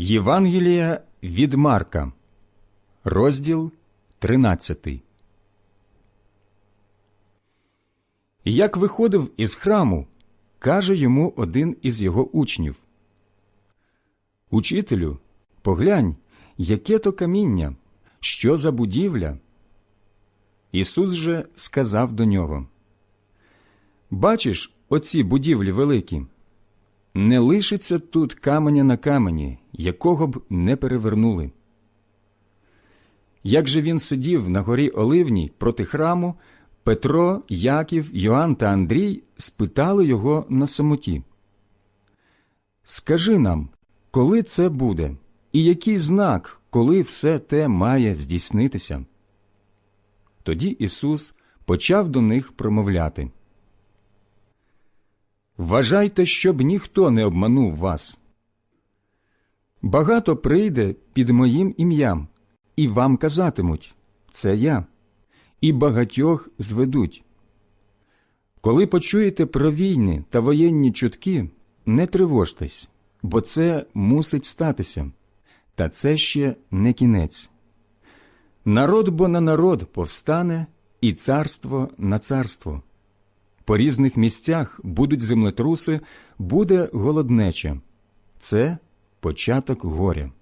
Євангелія від Марка, розділ 13. І Як виходив із храму, каже йому один із його учнів: Учителю, поглянь, яке то каміння, що за будівля? Ісус же сказав до нього: Бачиш оці будівлі великі? Не лишиться тут каменя на камені, якого б не перевернули. Як же він сидів на горі Оливній проти храму, Петро, Яків, Йоанн та Андрій спитали його на самоті. Скажи нам, коли це буде, і який знак, коли все те має здійснитися? Тоді Ісус почав до них промовляти. Вважайте, щоб ніхто не обманув вас. Багато прийде під моїм ім'ям, і вам казатимуть це я, і багатьох зведуть. Коли почуєте про війни та воєнні чутки, не тривожтесь, бо це мусить статися, та це ще не кінець. Народ бо на народ повстане, і царство на царство. По різних місцях будуть землетруси, буде голоднеча. Це початок горя.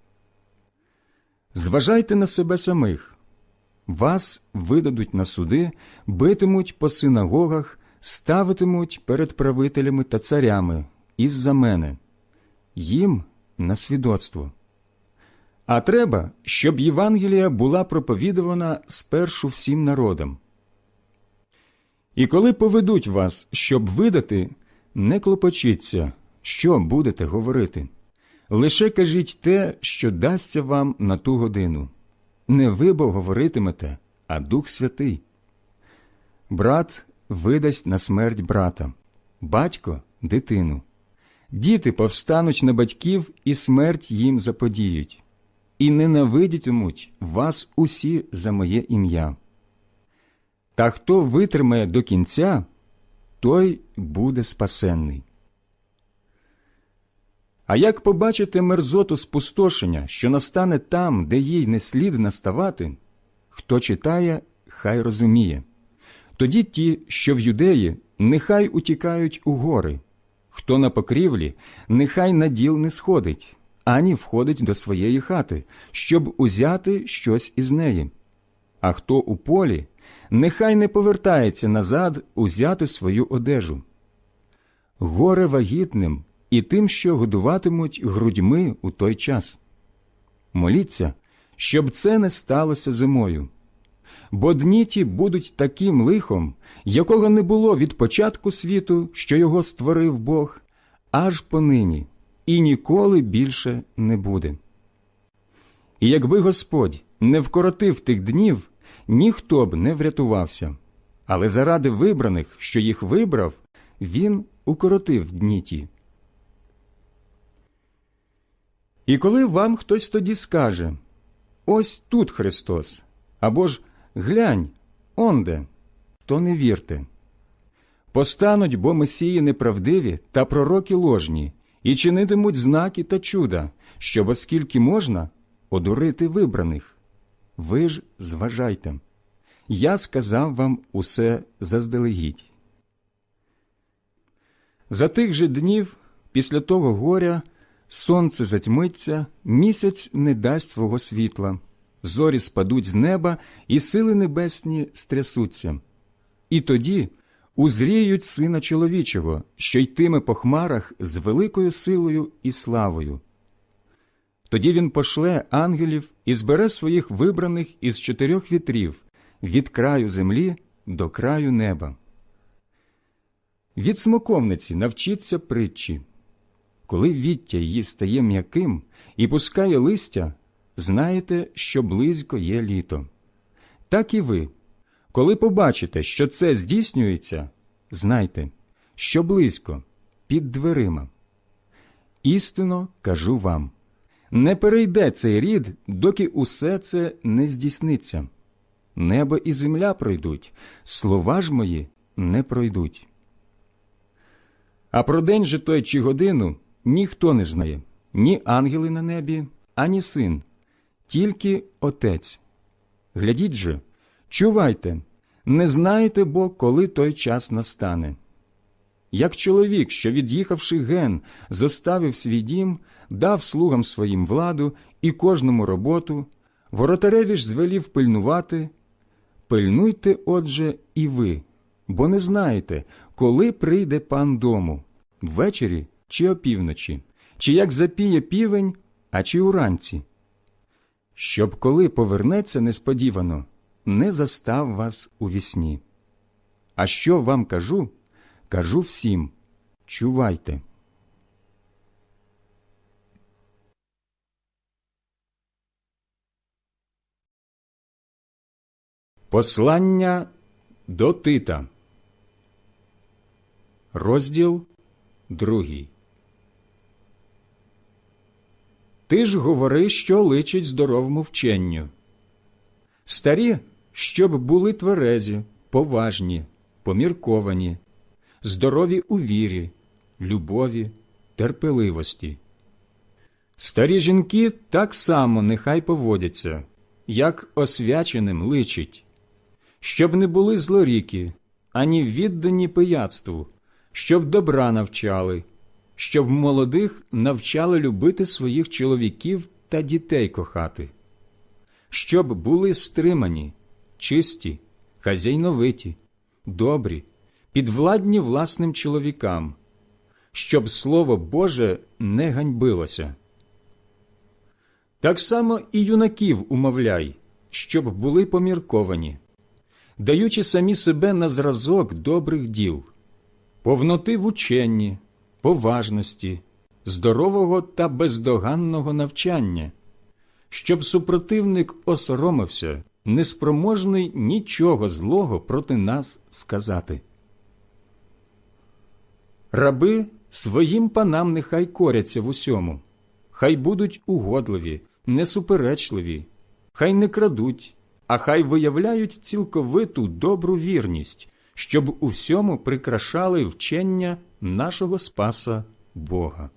Зважайте на себе самих. Вас видадуть на суди, битимуть по синагогах, ставитимуть перед правителями та царями із-за мене, їм на свідоцтво. А треба, щоб Євангелія була проповідувана спершу всім народам. І коли поведуть вас, щоб видати, не клопочіться, що будете говорити. Лише кажіть те, що дасться вам на ту годину. Не ви бо говоритимете, а Дух Святий. Брат видасть на смерть брата, батько дитину. Діти повстануть на батьків і смерть їм заподіють, і ненавидітимуть вас усі за моє ім'я. Та хто витримає до кінця, той буде спасенний. А як побачите мерзоту спустошення, що настане там, де їй не слід наставати, хто читає, хай розуміє. Тоді ті, що в юдеї, нехай утікають у гори, хто на покрівлі, нехай на діл не сходить, ані входить до своєї хати, щоб узяти щось із неї. А хто у полі, нехай не повертається назад узяти свою одежу. Горе вагітним і тим, що годуватимуть грудьми у той час. Моліться, щоб це не сталося зимою. Бо дні ті будуть таким лихом, якого не було від початку світу, що його створив Бог, аж понині, і ніколи більше не буде. І якби Господь не вкоротив тих днів, ніхто б не врятувався, але заради вибраних, що їх вибрав, він укоротив дні ті. І коли вам хтось тоді скаже Ось тут Христос, або ж глянь, онде, то не вірте. Постануть бо месії неправдиві та пророки ложні, і чинитимуть знаки та чуда, щоб, оскільки можна, одурити вибраних. Ви ж зважайте. Я сказав вам усе заздалегідь. За тих же днів, після того горя, сонце затьмиться, місяць не дасть свого світла, зорі спадуть з неба, і сили небесні стрясуться. І тоді узріють сина чоловічого, що йтиме по хмарах з великою силою і славою. Тоді він пошле ангелів і збере своїх вибраних із чотирьох вітрів від краю землі до краю неба. Від смоковниці навчиться притчі. Коли віття її стає м'яким і пускає листя, знаєте, що близько є літо. Так і ви, коли побачите, що це здійснюється, знайте, що близько під дверима. Істинно кажу вам не перейде цей рід, доки усе це не здійсниться. Небо і земля пройдуть, слова ж мої не пройдуть. А про день же той чи годину ніхто не знає, ні ангели на небі, ані син, тільки Отець. Глядіть же, чувайте, не знаєте бо, коли той час настане. Як чоловік, що, від'їхавши ген, зоставив свій дім, дав слугам своїм владу і кожному роботу, воротареві ж звелів пильнувати, пильнуйте, отже, і ви, бо не знаєте, коли прийде пан дому, ввечері чи опівночі, чи як запіє півень, а чи уранці. Щоб коли повернеться несподівано, не застав вас у вісні. А що вам кажу, кажу всім чувайте. Послання до Тита. Розділ другий. Ти ж говори, що личить здоровому вченню. Старі, щоб були тверезі, поважні, помірковані, здорові у вірі, любові, терпеливості. Старі жінки так само нехай поводяться, як освяченим личить, щоб не були злоріки, ані віддані пияцтву, щоб добра навчали, щоб молодих навчали любити своїх чоловіків та дітей кохати, щоб були стримані, чисті, хазяйновиті, добрі, підвладні власним чоловікам, щоб Слово Боже не ганьбилося. Так само і юнаків умовляй, щоб були помірковані, даючи самі себе на зразок добрих діл, повноти в ученні, поважності, здорового та бездоганного навчання, щоб супротивник осоромився, неспроможний нічого злого проти нас сказати. Раби своїм панам нехай коряться в усьому, хай будуть угодливі, несуперечливі, хай не крадуть, а хай виявляють цілковиту добру вірність, щоб у всьому прикрашали вчення нашого Спаса Бога.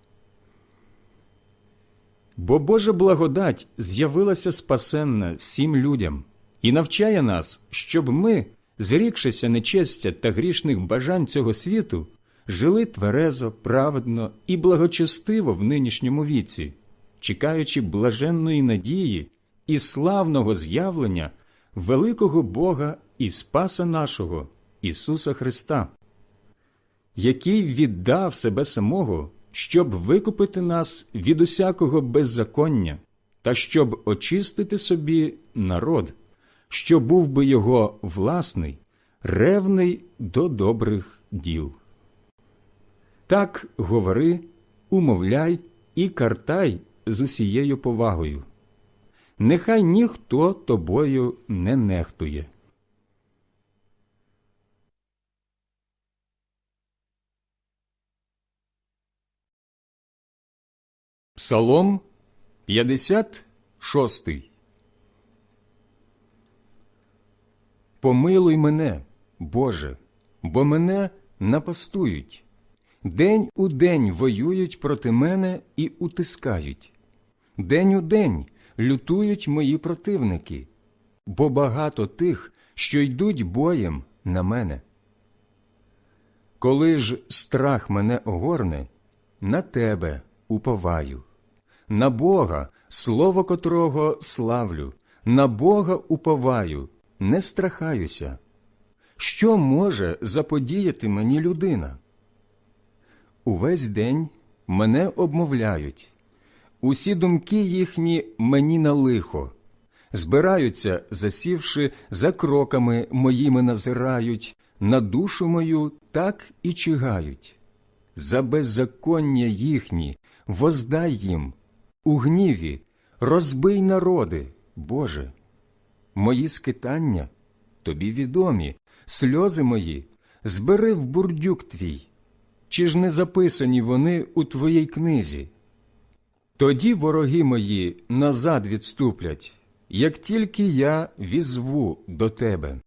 Бо Божа благодать з'явилася спасенна всім людям і навчає нас, щоб ми, зрікшися нечестя та грішних бажань цього світу, жили тверезо, праведно і благочестиво в нинішньому віці, чекаючи блаженної надії і славного з'явлення великого Бога і Спаса нашого, Ісуса Христа, який віддав себе самого, щоб викупити нас від усякого беззаконня та щоб очистити собі народ, що був би його власний, ревний до добрих діл. Так говори, умовляй і картай з усією повагою. Нехай ніхто тобою не нехтує. Псалом 56 Помилуй мене, Боже, бо мене напастують. День у день воюють проти мене і утискають. День у день лютують мої противники, бо багато тих, що йдуть боєм на мене. Коли ж страх мене огорне, на тебе уповаю, на Бога, слово котрого славлю, на Бога уповаю, не страхаюся. Що може заподіяти мені людина? Увесь день мене обмовляють, усі думки їхні мені на лихо, збираються, засівши, за кроками моїми назирають, на душу мою так і чигають. За беззаконня їхні воздай їм, у гніві, розбий народи, Боже. Мої скитання тобі відомі, сльози мої, збери в бурдюк твій. Чи ж не записані вони у твоїй книзі? Тоді вороги мої назад відступлять, як тільки я візву до тебе.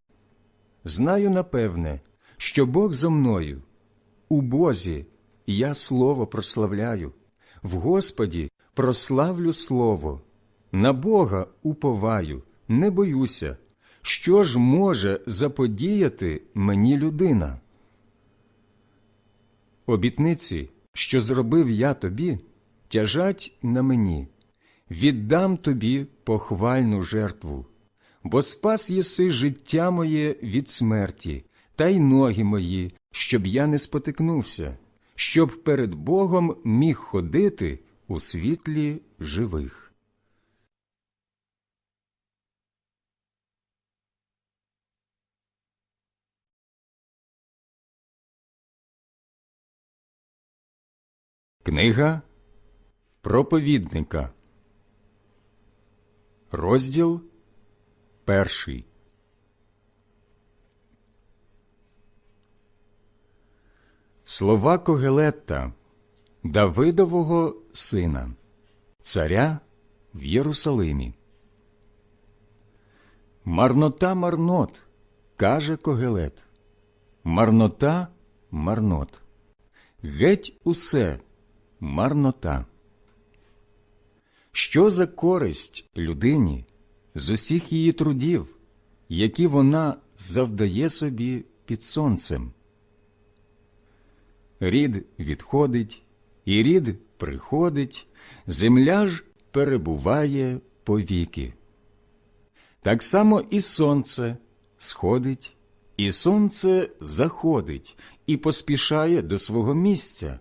Знаю напевне, що Бог зо мною, у Бозі я слово прославляю, В Господі прославлю слово, на Бога уповаю, не боюся, що ж може заподіяти мені людина? Обітниці, що зробив я тобі, тяжать на мені, віддам тобі похвальну жертву, бо спас єси життя моє від смерті, та й ноги мої, щоб я не спотикнувся, щоб перед Богом міг ходити у світлі живих. Книга проповідника, розділ перший. Слова Когелетта, Давидового сина, царя в Єрусалимі. Марнота марнот, каже Когелет. Марнота марнот. Геть усе марнота. Що за користь людині з усіх її трудів, які вона завдає собі під сонцем? Рід відходить, і рід приходить, земля ж перебуває повіки. Так само і сонце сходить, і сонце заходить і поспішає до свого місця,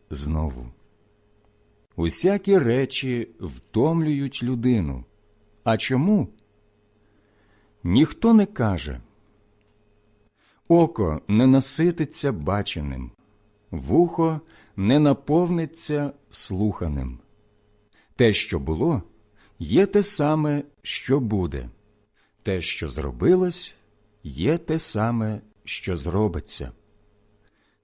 знову. Усякі речі втомлюють людину. А чому? Ніхто не каже. Око не насититься баченим, вухо не наповниться слуханим. Те, що було, є те саме, що буде, те, що зробилось, є те саме, що зробиться.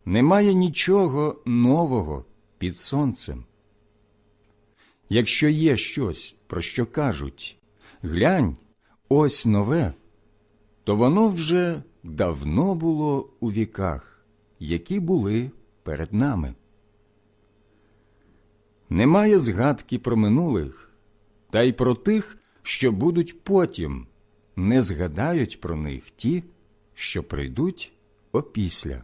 Немає нічого нового під сонцем. Якщо є щось, про що кажуть глянь, ось нове, то воно вже давно було у віках, які були перед нами. Немає згадки про минулих, та й про тих, що будуть потім, не згадають про них ті, що прийдуть опісля.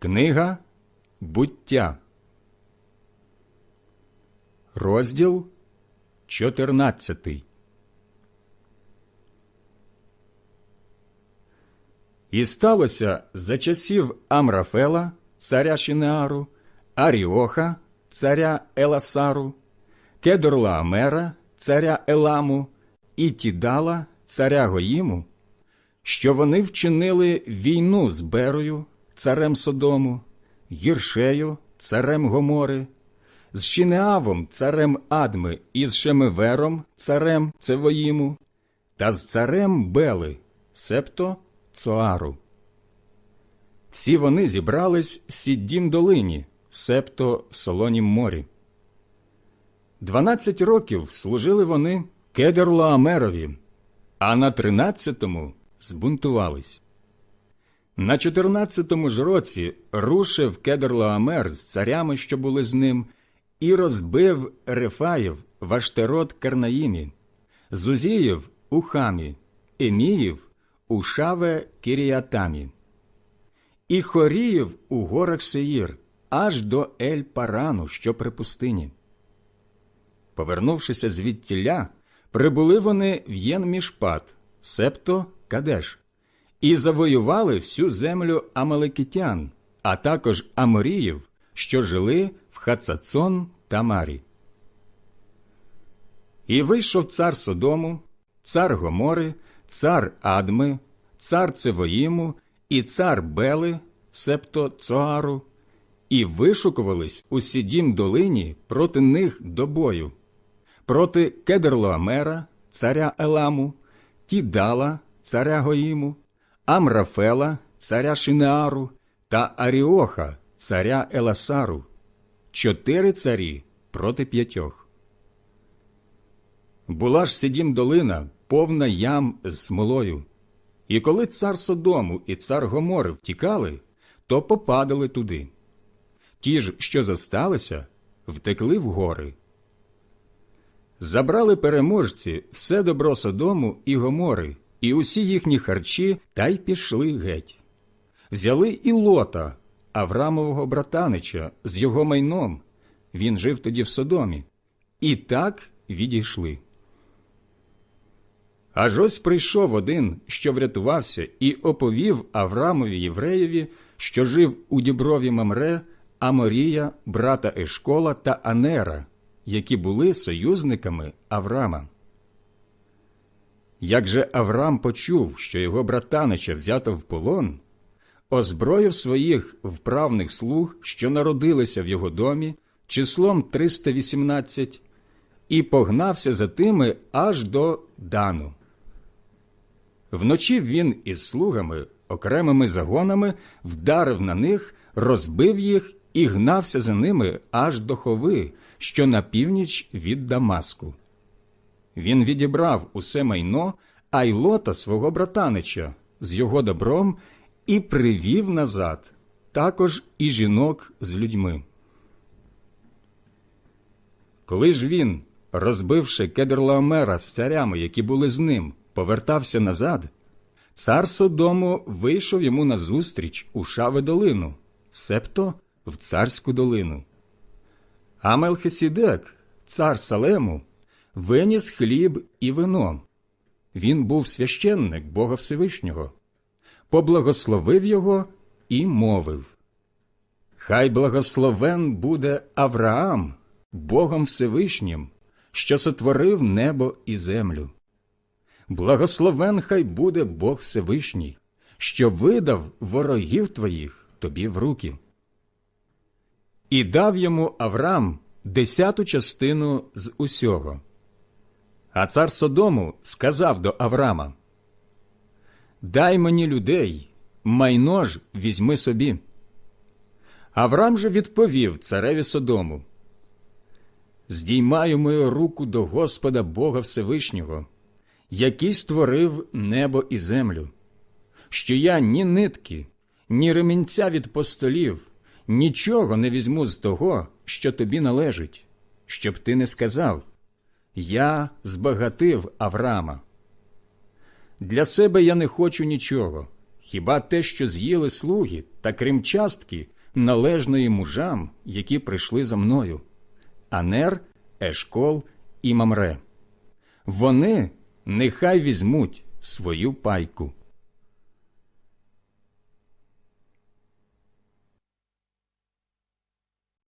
Книга буття, розділ чотирнадцятий. І сталося за часів Амрафела, царя Шинеару, Аріоха, царя Еласару, Кедорлаамера, царя Еламу, і Тідала, царя Гоїму, що вони вчинили війну з Берою, царем Содому, Гіршею, царем Гомори, з Шинеавом, царем Адми, і з Шемевером, царем Цевоїму, та з царем Бели, септо Цоару. Всі вони зібрались в Сіддім долині, септо в Солонім морі. Дванадцять років служили вони Кедерлаамерові, а на тринадцятому збунтувались. На чотирнадцятому ж році рушив Кедрлаамер з царями, що були з ним, і розбив Рефаїв в Аштерот Карнаїмі, Зузіїв у Хамі, Еміїв у Шаве Кіріатамі, і Хоріїв у горах Сеїр, аж до Ель Парану, що при пустині. Повернувшися звідтіля, прибули вони в Єн-Мішпат, септо Кадеш, і завоювали всю землю Амалекітян, а також Аморіїв, що жили в Хацацон та Марі. І вийшов цар Содому, цар Гомори, цар Адми, цар Цевоїму і цар Бели, септо Цоару, і вишукувались у сідім долині проти них до бою, проти Кедерлоамера, царя Еламу, Тідала, царя Гоїму, Амрафела, царя Шинеару та Аріоха, царя Еласару, чотири царі проти п'ятьох. Була ж сідім долина, повна ям з смолою. І коли цар Содому і цар Гомори втікали, то попадали туди. Ті ж, що зосталися, втекли в гори. Забрали переможці все добро Содому і Гомори, і усі їхні харчі, та й пішли геть. Взяли і лота, Аврамового братанича, з його майном. Він жив тоді в Содомі. І так відійшли. Аж ось прийшов один, що врятувався, і оповів Аврамові євреєві, що жив у діброві Мамре, Аморія, брата Ешкола та Анера, які були союзниками Аврама. Як же Авраам почув, що його братанича взято в полон, озброїв своїх вправних слуг, що народилися в його домі, числом 318, і погнався за тими аж до Дану. Вночі він із слугами, окремими загонами, вдарив на них, розбив їх і гнався за ними аж до хови, що на північ від Дамаску. Він відібрав усе майно, а й лота свого братанича з його добром і привів назад, також і жінок з людьми. Коли ж він, розбивши Кедрлаомера з царями, які були з ним, повертався назад, цар Содому вийшов йому назустріч у Шаве долину, септо в царську долину. А Мелхисідек, цар Салему, виніс хліб і вино. Він був священник Бога Всевишнього, поблагословив його і мовив Хай благословен буде Авраам, Богом Всевишнім, що сотворив небо і землю. Благословен хай буде Бог Всевишній, що видав ворогів твоїх тобі в руки. І дав йому Авраам десяту частину з усього. А цар Содому сказав до Авраама Дай мені людей, майно ж візьми собі. Авраам же відповів цареві Содому Здіймаю мою руку до Господа Бога Всевишнього, який створив небо і землю, що я ні нитки, ні ремінця від постолів, нічого не візьму з того, що тобі належить, щоб ти не сказав Я збагатив Авраама. Для себе я не хочу нічого, хіба те, що з'їли слуги, та крім частки, належної мужам, які прийшли за мною Анер, Ешкол і Мамре. Вони нехай візьмуть свою пайку.